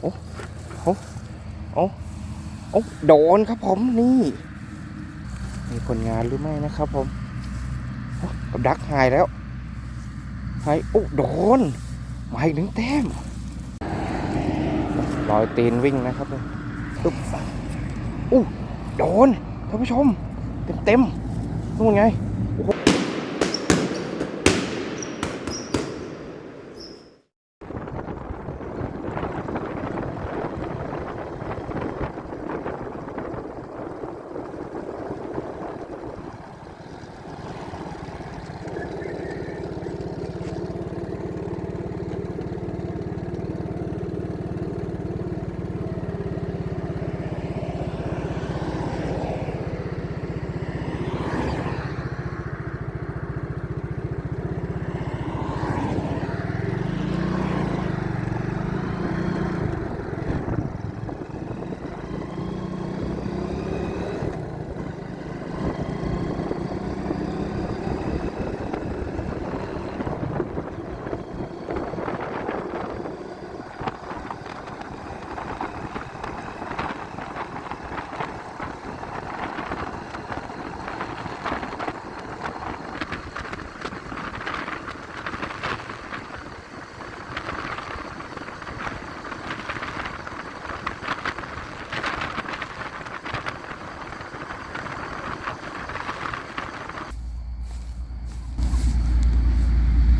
โอ้โอ้โอ้โอ้โดนครับผมนี่ มีผลงานหรือไม่นะครับผมกับดักหายแล้วหายโอ้โดนมาอีกหนึ่งแต้มรอยตีนวิ่งนะครับผมตุ๊บอู้โดนท่านผู้ชม เต็มเต็มนู่นไง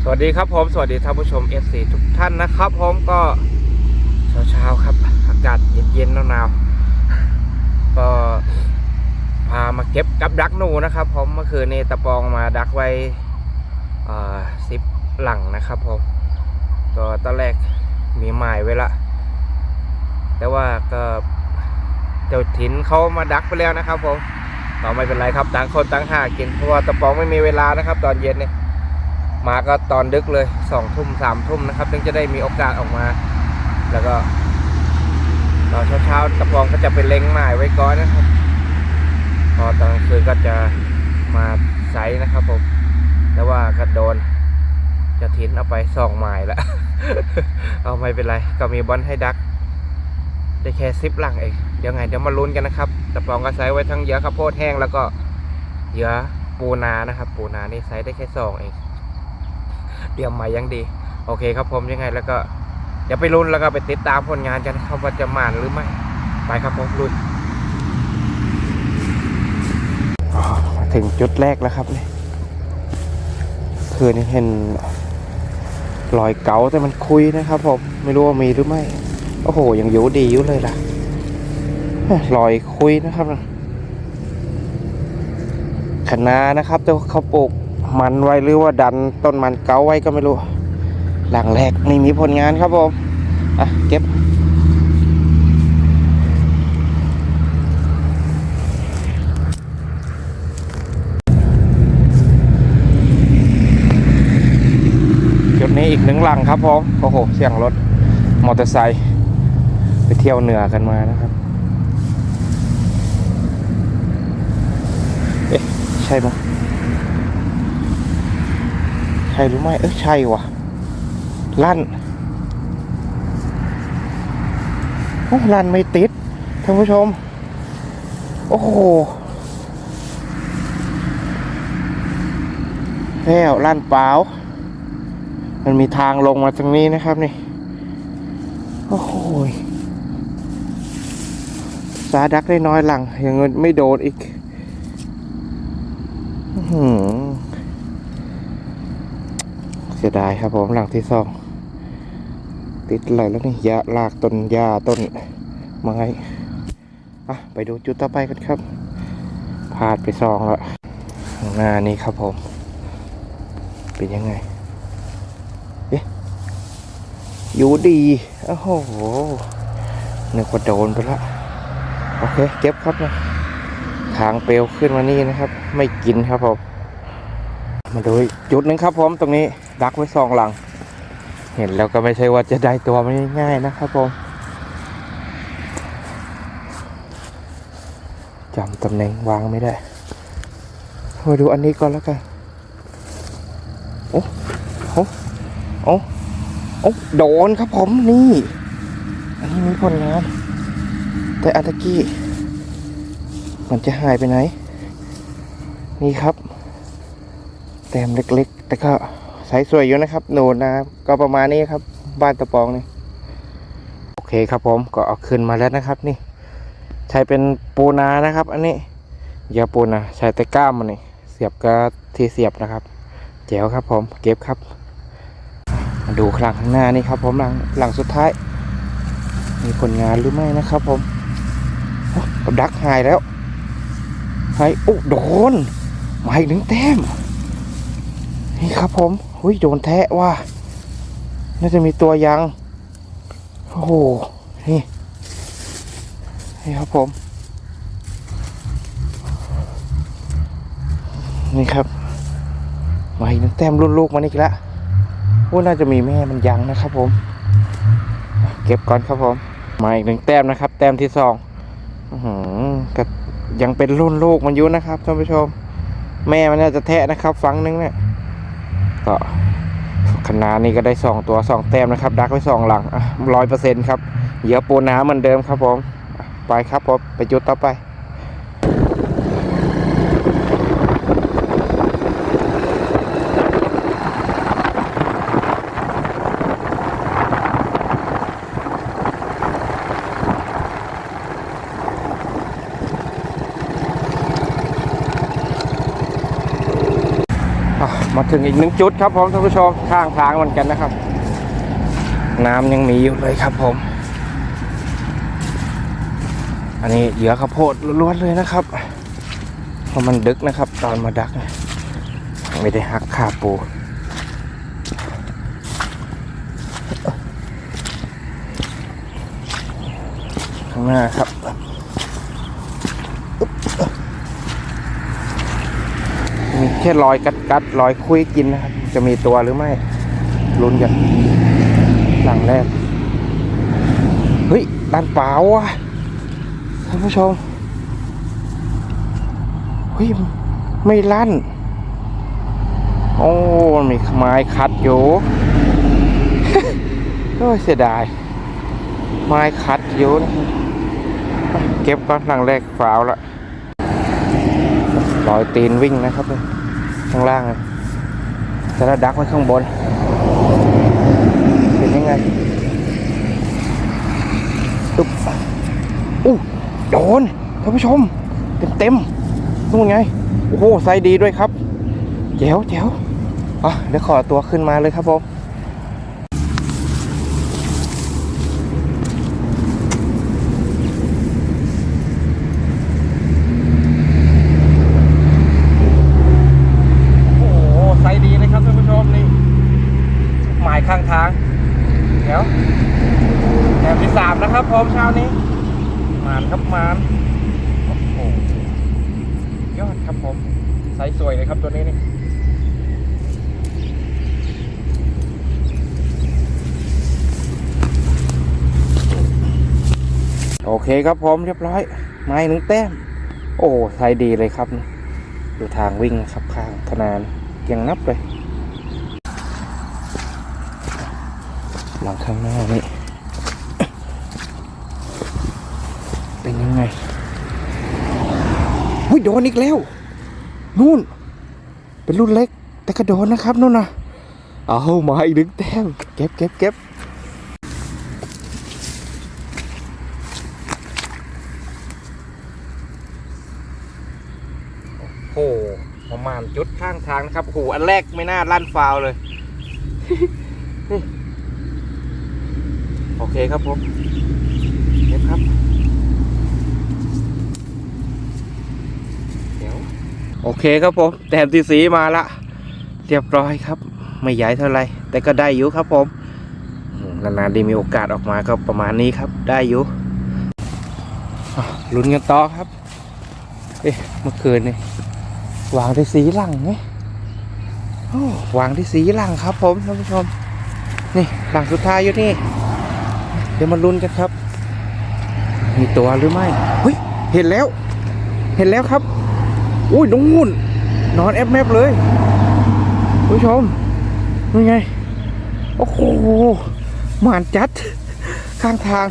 ส วัสดีครับผมสวัสดีท่านผู้ชม FC ทุกท่านนะครับผมก็เช้าๆครับ อากาศเย็นๆหนาวๆก็พามาเก็บกับดักหนูนะครับผมเมื่อคืนนี้ตะปองมาดักไว้สิบหลังนะครับผมก็ตอนแรกมีหมายไว้ละ แต่ว่าก็เจ้าถิ่นเขามาดักไปแล้วนะครับผมก็ไม่เป็นไรครับต่างคนต่างหากินเพราะว่าตะปองไม่มีเวลานะครับ ตอนเย็นเนี่ย มาก็ตอนดึกเลยสองทุ่มสามทุ่มนะครับถึงจะได้มีโอกาสออกมา แล้วก็ตอนเช้าๆตะปองก็จะไปเล็งหมายไว้ก่อนนะครับ พอตอนกลางคืนก็จะมาไซส์นะครับผมแต่ว่าก็โดนจะทิ้นเอาไปสองหมายล้วเอาไม่เป็นไร ก็มีบอลให้ดัก ได้แค่ซิปหลังเองเดี๋ยวไงเดี๋ยวมาลุ้นกันนะครับตะปองก็ไซส์ไว้ทั้งเยื่อข้าวโพดแห้งแล้วก็เยื่อปูนานะครับ ปูนานี่ไซส์ได้แค่สองเอง เตรียมมายังดี โอเคครับผมยังไงแล้วก็เดี๋ยวไปลุ้นแล้วก็ไปติดตามผลงานกันนะครับว่าจะมานหรือไม่ ไปครับผมลุยอ๋อมาถึงจุดแรกแล้วครับนี่คือนี่เห็นรอยเก๋าแต่มันคุยนะครับผมไม่รู้ว่ามีหรือไม่โอ้โหยังอยู่ดีอยู่เลยล่ะรอยคุยนะครับคณะนะครับแต่ว่าเขาปลูก มันไว้หรือว่าดันต้นมันเกาไว้ก็ไม่รู้ หลังแรกไม่มีผลงานครับผมอะเก็บจุดนี้อีกหนึ่งหลังครับผมโอ้โหเสียงรถมอเตอร์ไซค์ไปเที่ยวเหนือกันมานะครับเอ๊ะใช่ไหม ใช่หรือไม่ เออใช่ว่ะลั่นโอ้ลั่นไม่ติดท่านผู้ชม โอ้โหแล้วลั่นเปล่า มันมีทางลงมาตรงนี้นะครับนี่ โอ้โหยสาดักได้น้อยหลังยังเงินไม่โดนอีก อื้อหือ สียดายครับผมหลังที่สองติดอะไรแล้วนี่ยาลากต้นหญ้าต้นไม้อะไปดูจุดต่อไปกันครับพลาดไปสองแล้วข้างหน้านี้ครับผม เป็นยังไงเอ๊ะอยู่ดีโอ้โหนึกว่าโดนไปละโอเคเก็บครับนะทางเปลวขึ้นมานี่นะครับ ไม่กินครับผมมาดูจุดหนึ่งครับผมตรงนี้ ดักไว้สองหลัง เห็นแล้วก็ไม่ใช่ว่าจะได้ตัวไม่ง่ายๆนะครับผมจำตำแหน่งวางไม่ได้มาดูอันนี้ก่อนแล้วกันโอ้โอ้โอ้โอ้โดนครับผมนี่ อันนี้มีผลงาน แต่อัตะกี้ มันจะหายไปไหน นี่ครับ แต้มเล็กๆ แต่ก็ ใสสวยอยู่นะครับหนูนะครับ ก็ประมาณนี้ครับ บ้านตะปองนี่โอเคครับผมก็เอาขึ้นมาแล้วนะครับ นี่ ใช้เป็นปูนานะครับ อันนี้ยาปูนาใช้แต่ก้ามมันนี่เสียบก็ที่เสียบนะครับแจ๋วครับผมเก็บครับ มาดูครังข้างหน้านี่ครับ ผมหลังหลังสุดท้าย มีผลงานหรือไม่นะครับผมกับดักหายแล้วหายอุ๊โดนมาอีกหนึ่งแต้มนี่ครับผม หุยโดนแทะว่าน่าจะมีตัวยัง โอ้โห นี่ นี่ครับผม นี่ครับ มาอีกหนึ่งแต้มรุ่นลูกมันอีกแล้วโอ้น่าจะมีแม่มันยังนะครับผม เก็บก่อนครับผม มาอีกหนึ่งแต้มนะครับ แต้มที่สองอื้อหือก็ยังเป็นรุ่นลูกมันอยู่นะครับท่านผู้ชม แม่มันน่าจะแทะนะครับฟังนึงเนี่ย ก็คณะนี้ก็ได้สองตัวสองแต้มนะครับดักไว้สองหลังร้อยเปอร์เซ็นต์ครับเหยื่อปูน้ำเหมือนเดิมครับผมไปครับผมไปจุดต่อไป ถึงอีกหนึ่งจุดครับผมท่านผู้ชมข้างทางเหมือนกันนะครับ น้ำยังมีอยู่เลยครับผม อันนี้เหยื่อข้าวโพดล้วนๆเลยนะครับเพราะมันดึกนะครับ ตอนมาดัก ไม่ได้หักขาปูข้างหน้าครับ แค่รอยกัดกัดรอยคุยกินนะครับ จะมีตัวหรือไม่ลุ้นกันหลังแรก เฮ้ยด้านเปล่าวะท่านผู้ชม เฮ้ย ไม่ลั่น โอ้มีไม้คัดอยู่โอ้เสียดาย ไม้คัดอยู่นะเก็บก่อนหลังแรกฝาวละรอยตีนวิ่งนะครับเนี่ย ข้างล่างแต่ละดักไว้ข้างบน เป็นยังไงตุ๊บอู้โดนท่านผู้ชม เต็มเต็มนู่นไง โอ้โหไซส์ดีด้วยครับ แจ๋วแจ๋วอะเดี๋ยวขอตัวขึ้นมาเลยครับผม โอ้โหไซส์ดีนะครับท่านผู้ชมนี่ หมายข้างทาง เดี๋ยวามนะครับ พร้อมเช้านี้มานครับมานโอ้โหยอดครับผมไซส์สวยเลยครับตัวนี้นี่โอเคครับผมเรียบร้อยไม้หนึ่งแต้ม โอ้ไซส์ดีเลยครับดูทางวิ่งครับข้างธนานยังนับเลยหลังข้างหน้านี่ยังไง หุ้ยโดนอีกแล้ว นู่น เป็นรุ่นเล็ก แต่ก็โดนนะครับนู่นนะเอามาอีกหนึ่งแต้มเก็บเก็บเก็บโอ้โหประมาณจุดข้างทางนะครับโอ้โหอันแรกไม่น่าลั่นฟาวเลย โอเคครับผมเก็บครับ เดี๋ยว โอเคครับผมแต้มที่สีมาละ เรียบร้อยครับ ไม่ใหญ่เท่าไรแต่ก็ได้อยู่ครับผมนานๆได้มีโอกาสออกมาก็ประมาณนี้ครับได้อยู่ลุ้นกันต่อครับ เอ๊ะเมื่อคืนนี่วางที่สีหลังไงโอ้วางที่สีหลังครับ ผมท่านผู้ชม นี่หลังสุดท้ายอยู่นี่ เดี๋ยวมาลุ้นกันครับ มีตัวหรือไม่เฮ้ยเห็นแล้ว เห็นแล้วครับ อุ้ยนู่นนอนแอปแมปเลยคุณผู้ชมนี่ไง โอ้โหหมานจัด ข้างทาง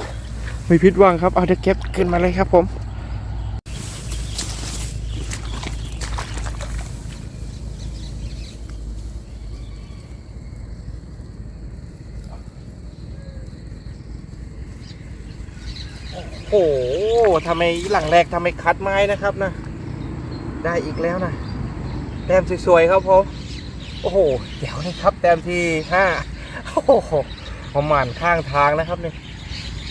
ไม่ผิดหวังครับ เอาเดี๋ยวเก็บขึ้นมาเลยครับผมโอ้โหทำไมหลังแรกทำไมคัดไม้นะครับนะ ได้อีกแล้วนะแต้มสวยๆครับผมโอ้โหเดี๋ยวนี่ครับแต้มที่ห้าโอ้โหประมาณข้างทางนะครับเนี่ย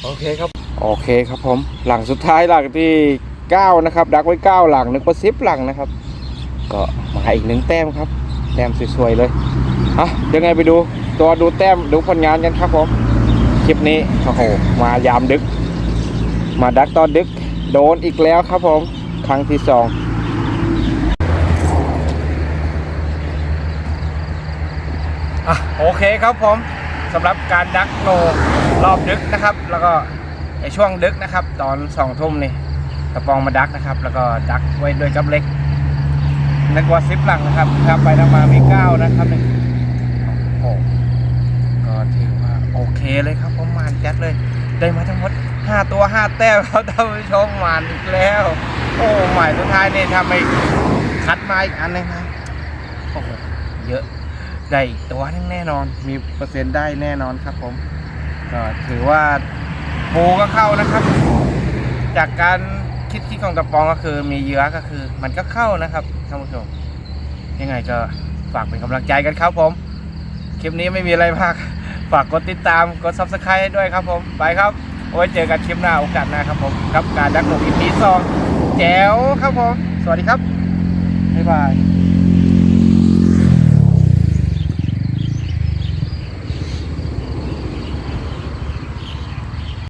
โอเคครับโอเคครับผมหลังสุดท้ายหลังที่เก้านะครับ ดักไว้เก้าหลังนึกว่าสิบหลังนะครับ ก็มาอีกหนึ่งแต้มครับ แต้มสวยๆเลยอะยังไงไปดูตัวดูแต้มดูผลงานกันครับผมคลิปนี้โอ้โหมายามดึก มาดักตอนดึก โดนอีกแล้วครับผม ครั้งที่สอง อะโอเคครับผมสำหรับการดักโนรอบดึกนะครับ แล้วก็ในช่วงดึกนะครับ ตอนสองทุ่มนี่กระปองมาดักนะครับ แล้วก็ดักไว้ด้วยกับเล็กนึกว่าซิปหลังนะครับครับไปทางมามีเก้านะครับหนี่โอ้โหก็ถือว่าโอเคเลยครับผมมานจัดเลย ได้มาทั้งหมด5ตัว5แต้มครับท่านผู้ชมมานอีกแล้ว โอ้หมายสุดท้ายนี่ทำไมคัดมาอีกอันหนึงนะโอ้โหเยอะ ได้อีกตัวนึงแน่นอน มีเปอร์เซ็นต์ได้แน่นอนครับผมก็ถือว่าปูก็เข้านะครับ จากการคิดคิดของตะปองก็คือมีเยื่อก็คือ มันก็เข้านะครับท่านผู้ชมยังไงก็ฝากเป็นกำลังใจกันครับผม คลิปนี้ไม่มีอะไรมาก ฝากกดติดตามกด subscribe ให้ด้วยครับผมไปครับเอาไว้เจอกันคลิปหน้าโอกาสหน้าครับผมกับการดักหนูอีพีสองแจ๋วครับผม สวัสดีครับบ๊ายบาย